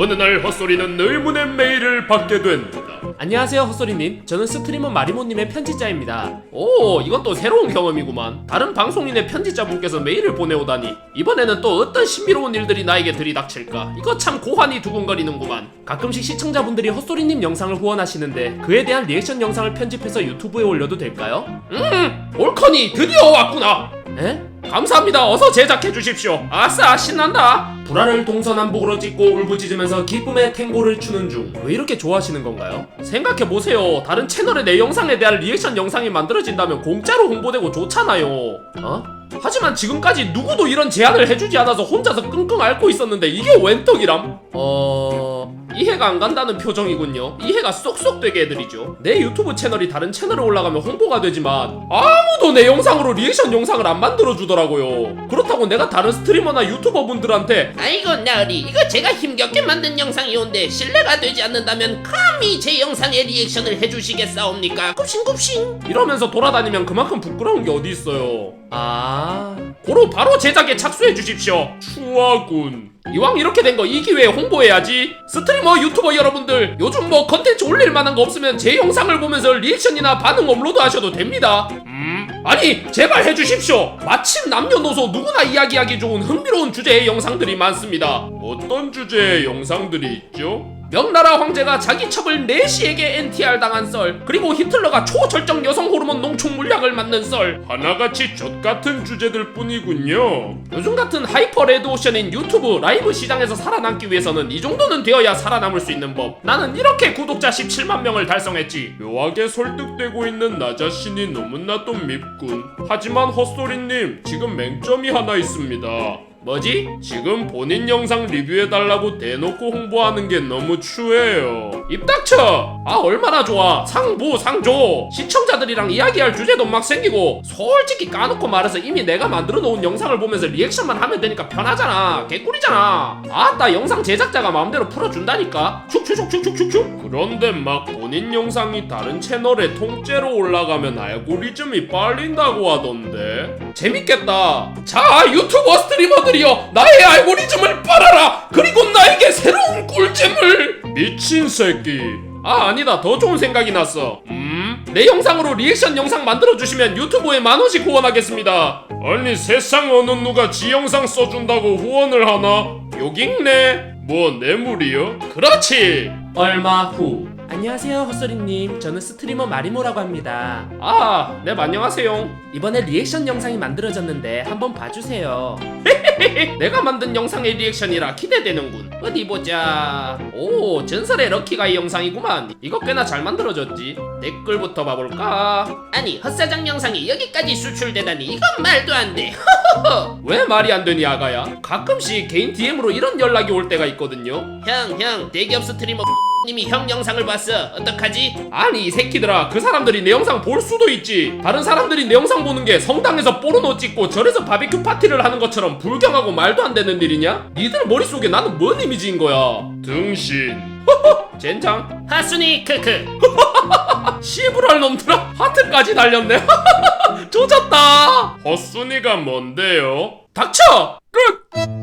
어느 날 헛소리는 의문의 메일을 받게 됩니다. 안녕하세요 헛소리님. 저는 스트리머 마리모님의 편집자입니다. 오 이건 또 새로운 경험이구만. 다른 방송인의 편집자분께서 메일을 보내오다니. 이번에는 또 어떤 신비로운 일들이 나에게 들이닥칠까? 이거 참 고환이 두근거리는구만. 가끔씩 시청자분들이 헛소리님 영상을 후원하시는데 그에 대한 리액션 영상을 편집해서 유튜브에 올려도 될까요? 음 올커니 드디어 왔구나. 에? 감사합니다. 어서 제작해 주십시오. 아싸 신난다 불화를 동서남북으로 찍고 울부짖으면서 기쁨의 탱고를 추는 중 왜 이렇게 좋아하시는 건가요? 생각해보세요 다른 채널의 내 영상에 대한 리액션 영상이 만들어진다면 공짜로 홍보되고 좋잖아요 어? 하지만 지금까지 누구도 이런 제안을 해주지 않아서 혼자서 끙끙 앓고 있었는데 이게 웬 떡이람? 어... 이해가 안 간다는 표정이군요. 이해가 쏙쏙 되게 해드리죠. 내 유튜브 채널이 다른 채널에 올라가면 홍보가 되지만 아무도 내 영상으로 리액션 영상을 안 만들어주더라고요. 그렇다고 내가 다른 스트리머나 유튜버 분들한테 아이고 나으리. 이거 제가 힘겹게 만든 영상이온데 신뢰가 되지 않는다면 감히 제 영상에 리액션을 해주시겠사옵니까? 굽신굽신. 이러면서 돌아다니면 그만큼 부끄러운 게 어디 있어요. 아, 고로 바로 제작에 착수해 주십시오. 추하군. 이왕 이렇게 된 거 이 기회에 홍보해야지. 스트리머 유튜버 여러분들 요즘 뭐 컨텐츠 올릴 만한 거 없으면 제 영상을 보면서 리액션이나 반응 업로드 하셔도 됩니다. 음, 아니 제발 해주십시오. 마침 남녀노소 누구나 이야기하기 좋은 흥미로운 주제의 영상들이 많습니다. 어떤 주제의 영상들이 있죠? 명나라 황제가 자기 첩을 내시에게 NTR 당한 썰, 그리고 히틀러가 초절정 여성 호르몬 농축 물약을 맞는 썰, 하나같이 젖 같은 주제들 뿐이군요. 요즘 같은 하이퍼 레드오션인 유튜브 라이브 시장에서 살아남기 위해서는 이 정도는 되어야 살아남을 수 있는 법. 나는 이렇게 구독자 17만 명을 달성했지. 묘하게 설득되고 있는 나 자신이 너무나도 밉군. 하지만 헛소리님, 지금 맹점이 하나 있습니다. 뭐지? 지금 본인 영상 리뷰해달라고 대놓고 홍보하는 게 너무 추해요. 입 닥쳐! 아 얼마나 좋아 상부 상조 시청자들이랑 이야기할 주제도 막 생기고 솔직히 까놓고 말해서 이미 내가 만들어 놓은 영상을 보면서 리액션만 하면 되니까 편하잖아 개꿀이잖아 아따 영상 제작자가 마음대로 풀어준다니까 슉슉슉슉슉슉 그런데 막 본인 영상이 다른 채널에 통째로 올라가면 알고리즘이 빨린다고 하던데. 재밌겠다. 자 유튜버 스트리머들이여 나의 알고리즘을 빨아라. 그리고 나에게 새로운 꿀잼을. 미친 새끼. 아 아니다. 더 좋은 생각이 났어. 음? 내 영상으로 리액션 영상 만들어주시면 유튜브에 만 원씩 후원하겠습니다. 아니 세상 어느 누가 지 영상 써준다고 후원을 하나? 욕 읽네. 뭐 뇌물이요? 그렇지. 얼마 후 안녕하세요 헛소리님. 저는 스트리머 마리모라고 합니다. 아 네 안녕하세요. 이번에 리액션 영상이 만들어졌는데 한번 봐주세요. 내가 만든 영상의 리액션이라 기대되는군. 어디 보자. 오 전설의 럭키가이 영상이구만. 이거 꽤나 잘 만들어졌지. 댓글부터 봐볼까? 아니 헛사장 영상이 여기까지 수출되다니 이건 말도 안 돼. 왜 말이 안 되니 아가야? 가끔씩 개인 DM으로 이런 연락이 올 때가 있거든요. 형 형 대기업 스트리머 님이 형 영상을 봤어. 어떡하지? 아니 이 새끼들아. 그 사람들이 내 영상 볼 수도 있지. 다른 사람들이 내 영상 보는 게 성당에서 포르노 찍고 절에서 바비큐 파티를 하는 것처럼 불경하고 말도 안 되는 일이냐? 니들 머릿속에 나는 뭔 이미지인 거야? 등신. 젠장. 하순이 크크. 씨부랄 놈들아. 하트까지 달렸네. 조졌다. 헛순이가 뭔데요? 닥쳐! 끝